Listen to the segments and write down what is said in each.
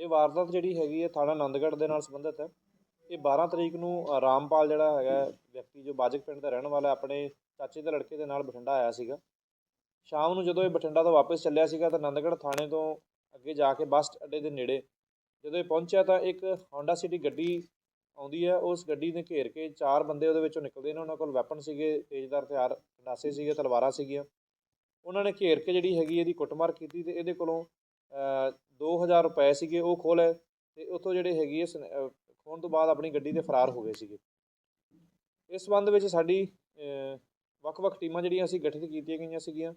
ਇਹ ਵਾਰਦਾਤ ਜਿਹੜੀ ਹੈਗੀ ਹੈ ਥਾਣਾ ਆਨੰਦਗੜ੍ਹ ਦੇ ਨਾਲ ਸੰਬੰਧਿਤ ਹੈ। ਇਹ 12 ਤਰੀਕ ਨੂੰ ਰਾਮਪਾਲ ਜਿਹੜਾ ਹੈਗਾ ਵਿਅਕਤੀ ਜੋ ਬਾਜਕ ਪਿੰਡ ਦਾ ਰਹਿਣ ਵਾਲਾ ਆਪਣੇ ਚਾਚੇ ਦੇ ਲੜਕੇ ਦੇ ਨਾਲ ਬਠਿੰਡਾ ਆਇਆ ਸੀਗਾ। ਸ਼ਾਮ ਨੂੰ ਜਦੋਂ ਇਹ ਬਠਿੰਡਾ ਤੋਂ ਵਾਪਸ ਚੱਲਿਆ ਸੀਗਾ ਤਾਂ ਆਨੰਦਗੜ੍ਹ ਥਾਣੇ ਤੋਂ ਅੱਗੇ ਜਾ ਕੇ ਬੱਸ ਅੱਡੇ ਦੇ ਨੇੜੇ ਜਦੋਂ ਇਹ ਪਹੁੰਚਿਆ ਤਾਂ ਇੱਕ ਹੋਂਡਾ ਸਿਟੀ ਗੱਡੀ ਆਉਂਦੀ ਹੈ। ਉਸ ਗੱਡੀ ਨੇ ਘੇਰ ਕੇ ਚਾਰ ਬੰਦੇ ਉਹਦੇ ਵਿੱਚੋਂ ਨਿਕਲਦੇ ਨੇ। ਉਹਨਾਂ ਕੋਲ ਵੈਪਨ ਸੀਗੇ ਤੇਜ਼ਦਾਰ ਹਥਿਆਰ ਗੰਡਾਸੇ ਸੀਗੇ, ਤਲਵਾਰਾਂ ਸੀਗੀਆਂ। ਉਹਨਾਂ ਨੇ ਘੇਰ ਕੇ ਜਿਹੜੀ ਹੈਗੀ ਇਹਦੀ ਕੁੱਟਮਾਰ ਕੀਤੀ ਤੇ ਇਹਦੇ ਕੋਲੋਂ ਦੋ ਹਜ਼ਾਰ ਰੁਪਏ ਸੀਗੇ, ਉਹ ਖੋਹ ਲਏ ਅਤੇ ਉੱਥੋਂ ਜਿਹੜੇ ਹੈਗੀ ਹੈ ਸਨ- ਖੋਹਣ ਤੋਂ ਬਾਅਦ ਆਪਣੀ ਗੱਡੀ ਤੇ ਫਰਾਰ ਹੋ ਗਏ ਸੀਗੇ। ਇਸ ਸੰਬੰਧ ਵਿੱਚ ਸਾਡੀ ਵੱਖ-ਵੱਖ ਟੀਮਾਂ ਜਿਹੜੀਆਂ ਅਸੀਂ ਗਠਿਤ ਕੀਤੀਆਂ ਗਈਆਂ ਸੀਗੀਆਂ,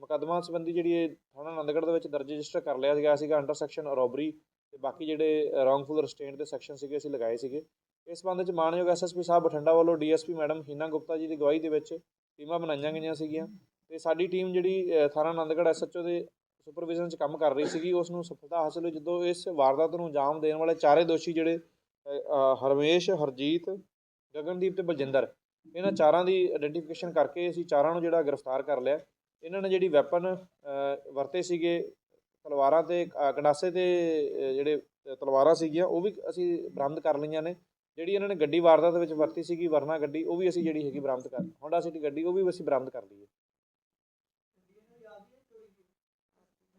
ਮੁਕੱਦਮਾ ਸੰਬੰਧੀ ਜਿਹੜੀ ਥਾਣਾ ਆਨੰਦਗੜ੍ਹ ਦੇ ਵਿੱਚ ਦਰਜ ਰਜਿਸਟਰ ਕਰ ਲਿਆ ਗਿਆ ਸੀਗਾ ਅੰਡਰ ਸੈਕਸ਼ਨ ਰੋਬਰੀ ਤੇ ਬਾਕੀ ਜਿਹੜੇ ਰੋਂਗਫੁਲ ਰਿਸਟੇਂਟ ਦੇ ਸੈਕਸ਼ਨ ਸੀਗੇ ਅਸੀਂ ਲਗਾਏ ਸੀਗੇ। ਇਸ ਸੰਬੰਧ ਵਿੱਚ ਮਾਨਯੋਗ ਐਸਐਸਪੀ ਸਾਹਿਬ ਬਠਿੰਡਾ ਵੱਲੋਂ ਡੀਐਸਪੀ ਮੈਡਮ ਹੀਨਾ ਗੁਪਤਾ ਜੀ ਦੀ ਅਗਵਾਈ ਦੇ ਵਿੱਚ ਟੀਮਾਂ ਬਣਾਈਆਂ ਗਈਆਂ ਸੀਗੀਆਂ ਤੇ ਸਾਡੀ ਟੀਮ ਜਿਹੜੀ ਥਾਣਾ ਆਨੰਦਗੜ੍ਹ ਐਸਐਚਓ ਦੇ ਸੁਪਰਵਿਜ਼ਨ 'ਚ ਕੰਮ ਕਰ ਰਹੀ ਸੀਗੀ ਉਸ ਨੂੰ ਸਫਲਤਾ ਹਾਸਲ ਹੋਈ ਜਦੋਂ ਇਸ ਵਾਰਦਾਤ ਨੂੰ ਅੰਜਾਮ ਦੇਣ ਵਾਲੇ ਚਾਰੇ ਦੋਸ਼ੀ ਜਿਹੜੇ ਹਰਮੇਸ਼ ਹਰਜੀਤ ਗਗਨਦੀਪ ਤੇ ਬਲਜਿੰਦਰ ਇਹਨਾਂ ਚਾਰਾਂ ਦੀ ਆਇਡੈਂਟੀਫਿਕੇਸ਼ਨ ਕਰਕੇ ਅਸੀਂ ਚਾਰਾਂ ਨੂੰ ਜਿਹੜਾ ਗ੍ਰਿਫਤਾਰ ਕਰ ਲਿਆ। ਇਹਨਾਂ ਨੇ ਜਿਹੜੀ ਵੈਪਨ ਵਰਤੇ ਸੀਗੇ ਤਲਵਾਰਾਂ ਤੇ ਅ, ਗੰਡਾਸੇ ਤੇ ਜਿਹੜੇ ਤਲਵਾਰਾਂ ਸੀਗੀਆਂ ਉਹ ਵੀ ਅਸੀਂ ਬਰਾਮਦ ਕਰ ਲਈਆਂ ਨੇ। ਜਿਹੜੀ ਇਹਨਾਂ ਨੇ ਗੱਡੀ ਵਾਰਦਾਤ ਵਿੱਚ ਵਰਤੀ ਸੀਗੀ ਵਰਨਾ ਗੱਡੀ ਉਹ ਵੀ ਅਸੀਂ ਜਿਹੜੀ ਹੈਗੀ ਬਰਾਮਦ ਕਰ ਹੋਂਡਾ ਸਿਟੀ ਗੱਡੀ ਉਹ ਵੀ ਅਸੀਂ ਬਰਾਮਦ ਕਰ ਲਈ ਹੈ।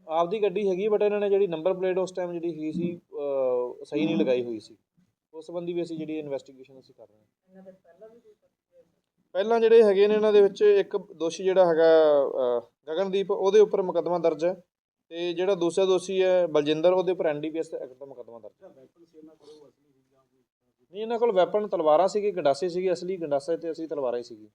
ਆਪਦੀ ਗੱਡੀ ਹੈਗੀ ਬਟ ਇਹਨਾਂ ਨੇ ਜਿਹੜੀ ਨੰਬਰ ਪਲੇਟ ਉਸ ਟਾਈਮ ਜਿਹੜੀ ਹੈਗੀ ਸੀ ਅਹ, ਸਹੀ ਨਹੀਂ ਲਗਾਈ ਹੋਈ ਸੀ। ਉਸ ਸੰਬੰਧੀ ਵੀ ਅਸੀਂ ਜਿਹੜੀ ਇਨਵੈਸਟੀਗੇਸ਼ਨ ਅਸੀਂ ਕਰ ਰਹੇ ਹਾਂ। ਪਹਿਲਾਂ ਜਿਹੜੇ ਹੈਗੇ ਨੇ ਇਹਨਾਂ ਦੇ ਵਿੱਚ ਇੱਕ ਦੋਸ਼ੀ ਜਿਹੜਾ ਹੈਗਾ ਅਹ, ਗਗਨਦੀਪ ਉਹਦੇ ਉੱਪਰ ਮੁਕੱਦਮਾ ਦਰਜ ਹੈ ਤੇ ਜਿਹੜਾ ਦੂਸਰਾ ਦੋਸ਼ੀ ਹੈ ਬਲਜਿੰਦਰ ਉਹਦੇ ਉੱਪਰ ਐਨਡੀਪੀਐਸ ਐਕਟ ਦਾ ਮੁਕੱਦਮਾ ਦਰਜ ਹੈ। ਨਹੀਂ ਇਹਨਾਂ ਕੋਲ ਵੈਪਨ ਤਲਵਾਰਾਂ ਸੀਗੇ ਗੰਡਾਸੇ ਸੀਗੇ ਅਸਲੀ ਗੰਡਾਸੇ ਤੇ ਅਸਲੀ ਤਲਵਾਰਾਂ ਹੀ ਸੀਗੀ